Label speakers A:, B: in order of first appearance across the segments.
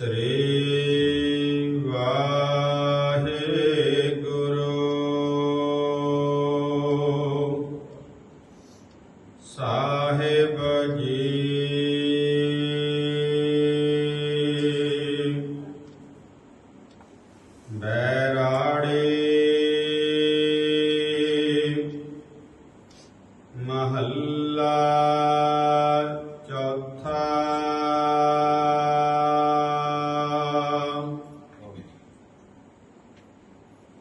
A: Three.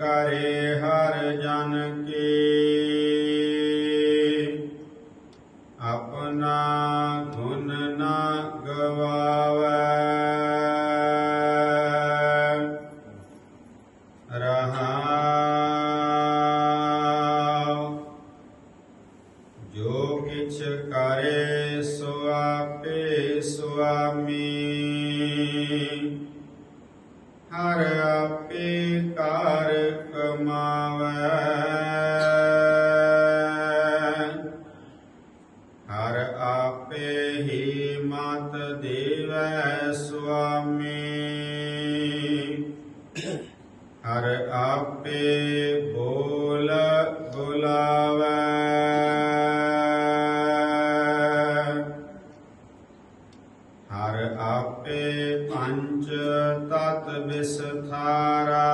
A: ਕਰੇ ਹਰ ਜਨ ਕੀ। ਆਪਣਾ ਗੁਣ ਨਾ ਗਵਾਵੇ। ਰਹਾਉ ਜੋ ਕਿਛ ਕਰੇ ਸੋ ਆਪੇ ਸੁਆਮੀ। ਹਰ ਆਪੇ ਕਾਰ ਕਮਾਵੇ। ਹਰ ਆਪੇ ਹੀ ਮਤ ਦੇਵੈ ਸੁਆਮੀ। ਹਰ ਆਪੇ ਹਰ ਆਪੇ ਪੰਜ ਤਤ ਵਿਸਥਾਰਾ।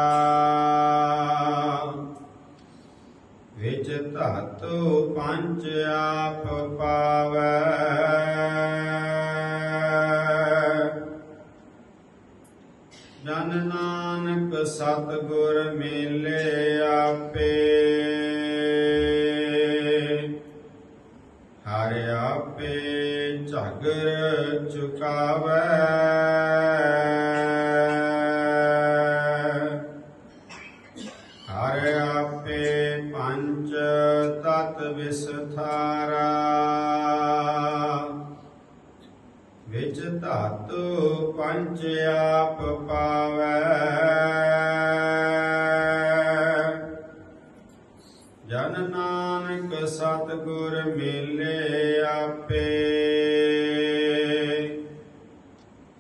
A: ਵਿਚ ਧਾਤੂ ਪੰਜ ਆਪ ਪਾਵੈ। ਜਨ ਨਾਨਕ ਸਤਿਗੁਰ ਮੇਲੇ ਆਪੇ। ਹਰ ਆਪੇ ਝਗਰ ਚੁਕਾਵੈ ਹਰ ਆਪੇ ਪੰਜ ਤਤ ਵਿਸਥਾਰਾ। ਵਿੱਚ ਧਾਤੂ ਪੰਜ ਆਪ ਪਾਵੈ। ਜਨ ਨਾਨਕ ਸਤਿਗੁਰ ਮੇਲੇ ਆਪੇ।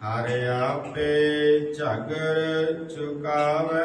A: ਹਰ ਆਪੇ ਝਗਰ ਚੁਕਾਵੈ।